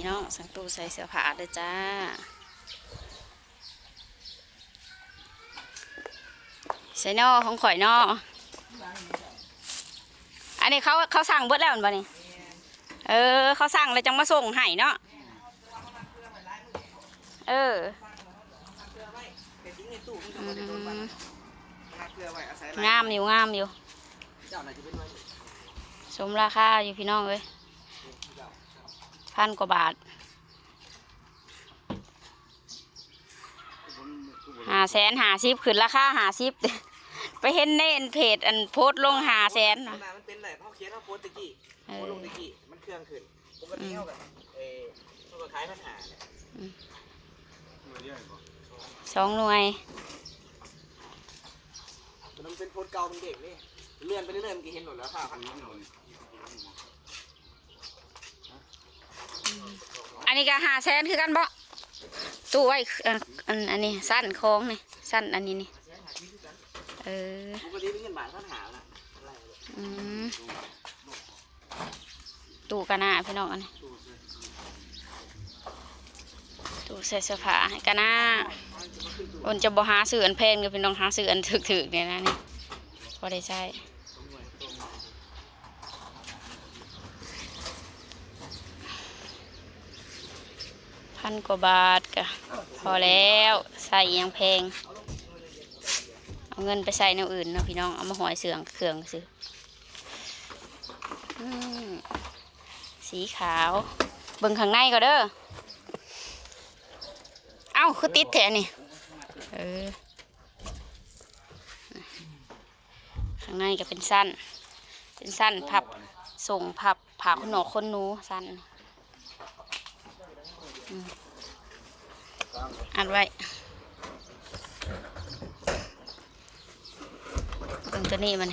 พี่น้องสังตูใส่เสื้อผ้าเด้อจ้าใส่นอของข่อยนออันนี้เขาเขาสั่งเบิดแล้วม่นบ่นี่เออ เขาสั่งแล้วจังมาส่งให้เนาะเอองในตู้มันก็อืบ่ได้โดนบัตรมมาเพื่อไว้อาศัยงามอยู่งามอยู่สมราคาอยู่พี่น้องเอ้ย พันกว่าบาทหาแสนหาซิบขึ้นราคาหาซิบไปเห็นในเพจอันโพสต์ลงหาแสนขน่ะนาดมันเป็นไรเพราะเขียนว่าโพสต์ตะกี้เอโพอสต์ลงตะกี้มันเครื่องขึ้นปกติเท่ากับเออเท่ากับขายปัญหาเนี่ยสองหน่วยมันเป็นโพสต์เก่าเป็นเด็กนี่เลื่อนไปเรื่อยๆมันก็เห็นหมดแล้วค่ะพันนี้หมด อันนี้ก็หาแสนคือกันบ่ตู้ไว้อันอันอันนี้สั้นโค้งนี่สั้นอันนี้นี่เออปกติเป็นเงินบาทปัญหาละอะไรเลยอืมตู้กันหน้าพี่น้องอันนี้ตู้ใส่เสื้อผ้าให้กันหน้าอนจะบ่หาซื้ออันแพงก็พี่น้องหาซื้ออันถึกๆเนี่ยนะนี่พอได้ใช้ พันกว่าบาทก็พอแล้วใส่ยังแพง เอาเงินไปใส่แนวอื่นเนาะพี่น้อง เอามาหอยเสืองเครื่องซื้อสีขาว เบิ่งข้างในก็เด้อ เอ้า คือติดแถนี่ เออ ข้างในก็เป็นสั้น เป็นสั้นพับ ส่งพับผ่าขนหนอกคนหนูสั้น อัดไว้เบิ่งตัวนี้มัน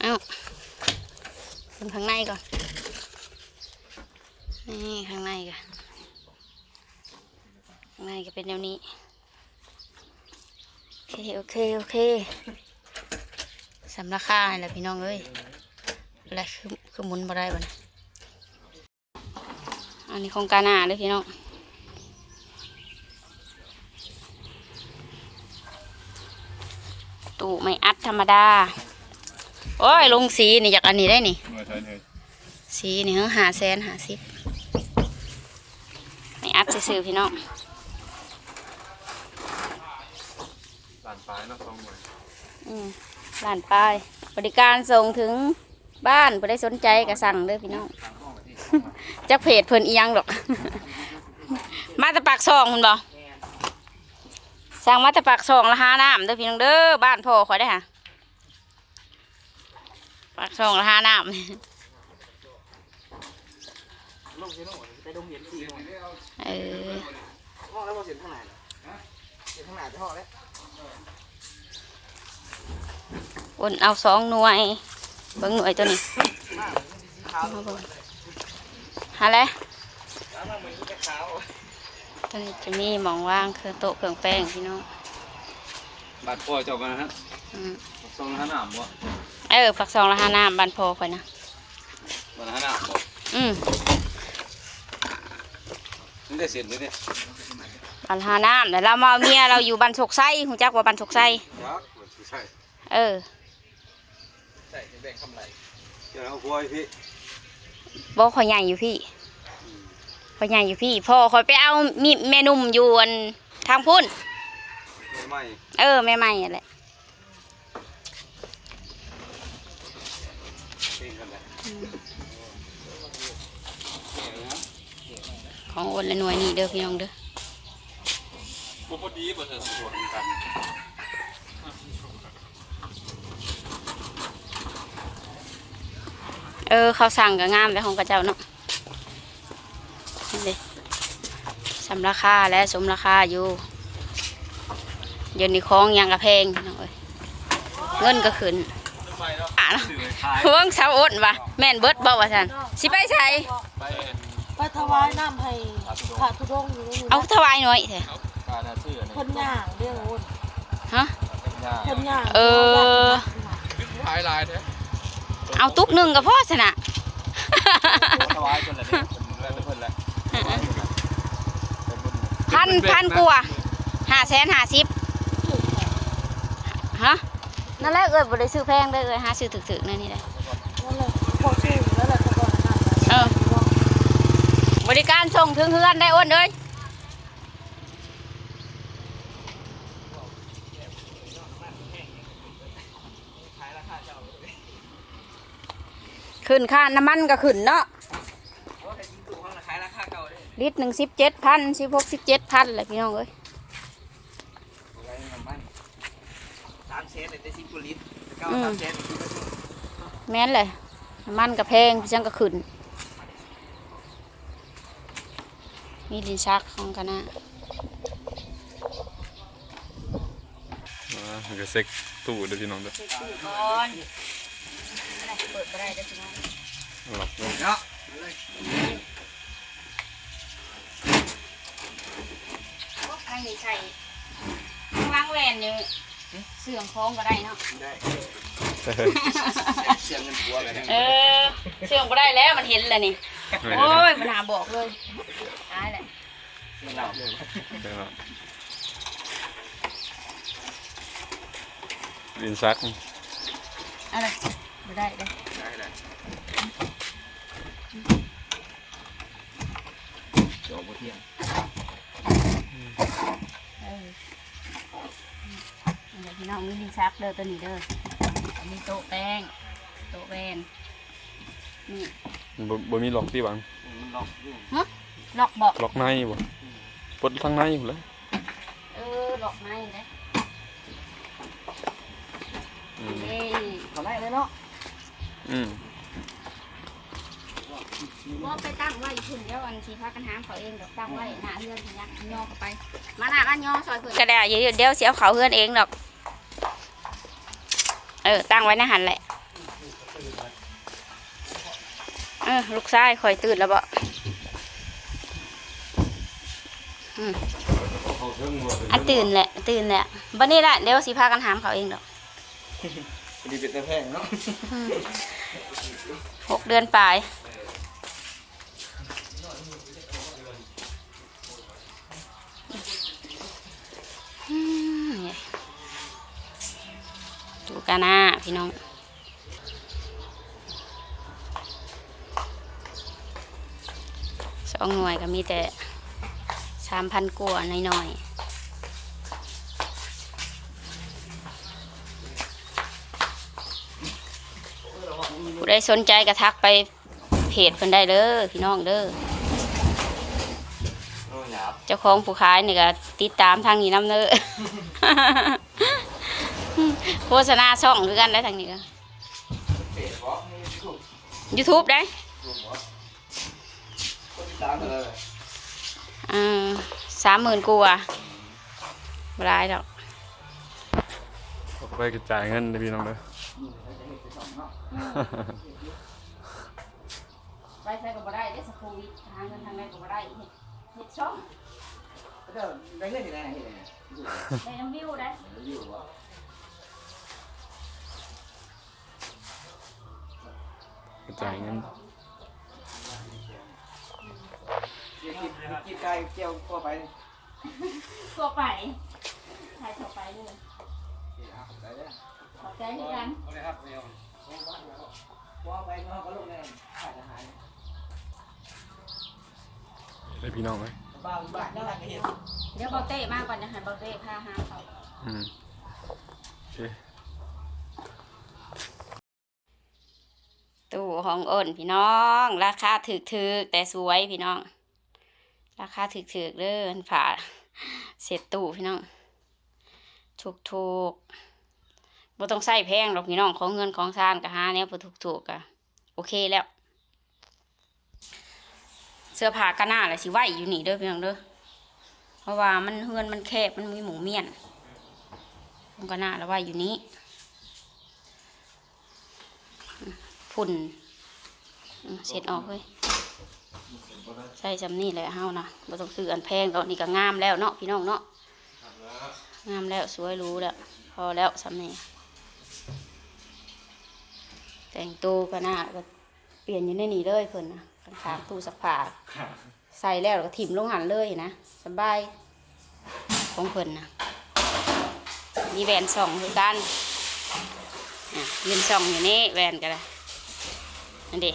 เอ้าเบิ่งข้างในก่อน นี่ข้างในก่อนข้างในก็เป็นแนวนี้ โอเค โอเค โอเคสำราคาให้แหละพี่น้องเอ้ย อะไรคือคือหมุนบ่ได้บ่นะอันนี้โครงการหน้าเด้อพี่น้องตู้ไม่อัดธรรมดา โอ้ย ลงสีนี่อยากอันนี้ได้นี่เมื่อใช้เนยสีนี่เฮาหาแสนหาสิบไม่อัดซื่อๆพี่น้องลานปลายเนาะสองหน่วยอืมร้านป้ายบริการส่งถึง บ้านผู้ได้สนใจก็สั่งเด้อพี่น้อง จักเพจเพิ่นอีหยังดอก มาแต่ปากซองคุณบ่สั่งมาแต่ปากซองละห้าน้ำเด้อพี่น้องเด้อบ้านพ่อขอยได้อค่ะปากซองละห้าน้ำลงเสียโน่นไปดงเห็นสี่โมงเออห้องแล้วพอเสียงข้างไหนเสียงข้างไหนจะห้องแล้ววนเอาสองหน่วย เบิ้งหน่วยตัวนี้สีขาวมาเบิ่งหาแล้วแล้วมันเหมือนสีขาวตัวนี้จะมีหมองว่างคือโต๊ะเครื่องแป้งพี่น้องบาดพ่อเจ้ากันนะฮะอืมสองห้าหนามบ่เออปักซองละห้าน้ำบ้านพ่อข่อยนะบาดห้าหนามบ่อืมนี่ได้เสร็จเลยเนี่ยบ้านห้าน้ำแต่เรามาเอาเมียเราอยู่บ้านศกไส้หูจักว่าบ้านศกไส้ยักษ์มันใช่เออ ใส่แบ่งคำไรเจ้าเอาพ่อยพี่บอกข่อยใหญ่อยู่พี่ข่อยใหญ่อยู่พี่พ่อข่อยไปเอามีแม่นุ่มอยู่อันทางพุ่น ไม่เออแม่ใหม่นั่นแหละเป็นกันแหละของโอนละหน่วยนี่เด้อพี่น้องเด้อพอดีบ่เถอะสวนกัน เออเขาสั่งก็งามแล้วของกระเจ้าเนาะนี่เด้สำราคาและสมราคาอยู่เดี๋ยวนี้ของหยังกระแพงพี่น้องเอ้ยเงินก็ขึ้นไปแล้วอะเนาะสื่อขายเพิ่งเสาอดว่ะแม่นเบิดบ่ว่าซั่นสิไปใส่ไปไปถวายน้ำให้พระธุดงค์อยู่ในนี้เอาถวายหน่อยเถอะการน่ะชื่อเพิ่นย่างเรื่องโอนฮะเพิ่นย่างเออขายลายแท้ เอาตุกหนึ่งกับพ่อสนะถวายจนละเนี่ยเพิ่นเพิ่นละพันพันกว่าห้าแสนห้าสิบฮะนั่นแหละเอ้ยบ่ได้ซื้อแพงได้อเอ้ยหาซื้อถึกๆนั่นนี่แหละนั่นแหละพอชื่อแล้วแหละตะกอนนั่นเออบริการส่งถึงเฮือนได้อ้วนเลย ขึ้นค่าน้ำมันก็ขึ้นเนาะโอ้แต่จริงตู้ห้องน่ะขายราคาเก่าเด้ลิตรหนึ่งสิบเจ็ดพันสิบหกสิบเจ็ดพันเลยพี่น้องเอ้ยไว้น้ำมันสามเซนเลยได้สิบกว่าลิตรแต่เก้าสามเซนคือมันแม่นเลยน้ำมันก็แพงพี่จังก็ขึ้นมีลินชักของกันนะอ่ามันก็เซ็กตู้เด้อพี่น้องเด้อก่อนเปิดไปได้จะพี่น้องหลับเนาะเนาะข้างนี้ใส่ข้างล่างแหวนอยู่เสื่อมโค้งก็ได้เนาะ ได้เสียเงินปัวเลยเออเสื่อมก็ได้แล้วมันเห็นแล้วนี่ โอ้ยมันหาบอกเลยตายแหละเงินเราเลยเดี๋ยวนะลินซักอะไร ไม่ได้เลยได้เลยจบเที่ยงเออเดี๋ยวพี่น้องมีลินชักเด้อตัวนี้เด้ออันนี้โต๊ะแป้งโต๊ะแวนนี่บ่บ่มีล็อกที่บังลองดูล็อกบอกล็อกในบ่ปลดทางในพุ่นแหล้วเออล็อกในเลยอืมเอ้ยเขาได้เลยเนาะ อืมว่าไปตั้งไว้คุณเดี๋ยวอันทีพักกันหามเขาเองดอกตั้งไว้หน้าเฮือนทีนักย่อเข้าไป มาหน้ากันย่อซอยเพื่อนก็ได้เดี๋ยวเดี๋ยวเสียเขาเฮือนเองดอก เออ ตั้งไว้ในหันแหละเออลูกชายคอยตื่นแล้วบ่อืมอะตื่นแหละ ตื่นแหละบันนี้แหละเดี๋ยวสิพากันหามเขาเองดอกพอดีเป็นตะแพงเนาะ หกเดือนปลายอืมเนี่ยดูกันนะพี่น้องสองหน่วยก็มีแต่สามพันกว่าหน่อยๆ ผู้ใดสนใจก็ทักไปเพจเพิ่นได้เด้อพี่น้องเด้อเจ้าของผู้ขายนี่ก็ติดตามทางนี้น้ำเน้อโฆษณาช่องคือกันได้ทางนี้ก็เป็ดเพราะนี่ถูก YouTube ได้สามหมื่นกว่าบรายดอกเอาไปกระจายเงินเด้พี่น้องเด้อ ไปใช้ก็บ่ได้ได้สักโควิดหาเงินทางไหนก็บ่ได้เฮ็ดเฮ็ดช่องเดี๋ยวได้เงินที่ไหนที่ไหนได้น้ำวิวได้อยู่วะกระจายเงินกินกินไก่เกี่ยวทั่วไปตัวไปใช้ต่อไปเลยไปเลยขอบใจที่กันว่าไปเนาะก็ลูกแน่ขายอาหาร ได้พี่น้องไหมบ้านบ้านนั่นแหละก็เห็นเดี๋ยวเบาเต้มากกว่าจะให้เบาเต้พาหาเขาอืมโอเคตู้ของอ้นพี่น้อง ราคาถึกๆแต่สวยพี่น้อง ราคาถึกๆเด้อมันผ่าเสร็จตู้พี่น้องถูกๆ บ่ต้องใส่แพงหรอกพี่น้องของเงินของซานก็หาแนวบ่ถูกๆก็โอเคแล้ว เสื้อผ้ากันหน้าลยสิไหวอยู่นี่เด้อพี่น้องเด้อเพราะว่ามันเฮือนมันแคบมันมีหมูเมียนมันหน้าแล้วไหวอยู่นี้ฝุ่นเสร็จออกเลยใส่จำนี่แหละเฮานะบ่ต้องซื้ออันแพงตอนนี้ก็งามแล้วเนาะพี่น้องเนาะงามแล้วสวยรู้แล้ว พอแล้วสำนี่ แต่งตัวก็น่าก็เปลี่ยนอยู่ในนี้เลยเพิ่นนะข้างๆตู้ซักผ้าใส่แล้วก็ถิ่มลงหันเลยนะสบายของเพิ่นนะมีแหวนสองคือกันอะยืนส่องอยู่นี่แหวนกันเลยนั่นดิ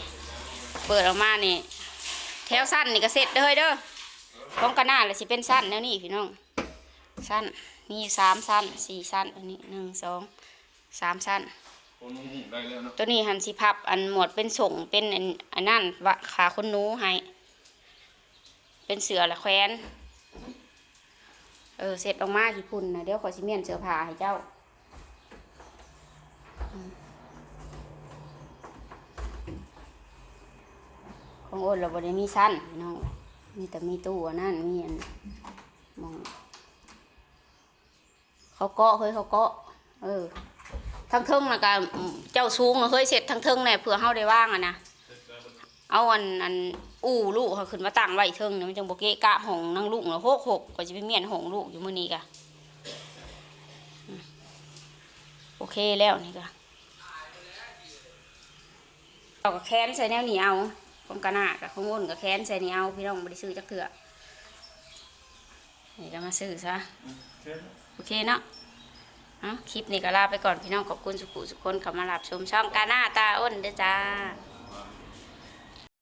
เปิดออกมานี่แถวสั้นนี่ก็เสร็จเด้อเฮ้ยเด้อของกันหน้าเลยสิเป็นสั้นแล้วนี่พี่น้องสั้นมีสามสั้นสี่สั้นอันนี้หนึ่งสองสามสั้น ตัวนี้หันสิพับ อันหมวดเป็นส่งเป็นอันนั่นวะขาคนนู้ให้ เป็นเสือละแควนเออเสร็จออกมากี่พุ่นนะเดี๋ยวขอยสิเมียนเสือผ้าให้เจ้าของโอนเราบ่ได้มีสั้นน้องมีแต่มีตู้อันนั่นมีอันมองเขาเกาะเฮ้ยเขาเกาะเออ ทั้งเทิงนะก็อืมเจ้าสูงน่ะเฮ้ยเสร็จทั้งเทิงเนี่ยเผื่อเฮาได้ว่างอะนะเอาอันอันอู้ลูกเขาขึ้นมาตั้งไว้เทิงเนี่ยมันจังบ่เกะกะห้องนั่งลูกเนาะหกหกก็จะไปเมียนห้องลูกอยู่มื้อนี้กะอืมโอเคแล้วนี่กะเอาก็แค้นใส่แนวนี้เอาของกะหน้ากับของอ้นกับแค้นใส่นี่เอาพี่น้องบ่ได้ซื้อจักเถื่อนี่ก็มาซื้อซะโอเคเนาะ เอาคลิปนี้ก็ลาไปก่อนพี่น้องขอบคุณสุขุสุขคนเข้ามารับชมช่องกาหน้าตาอ้นเด้อจ้า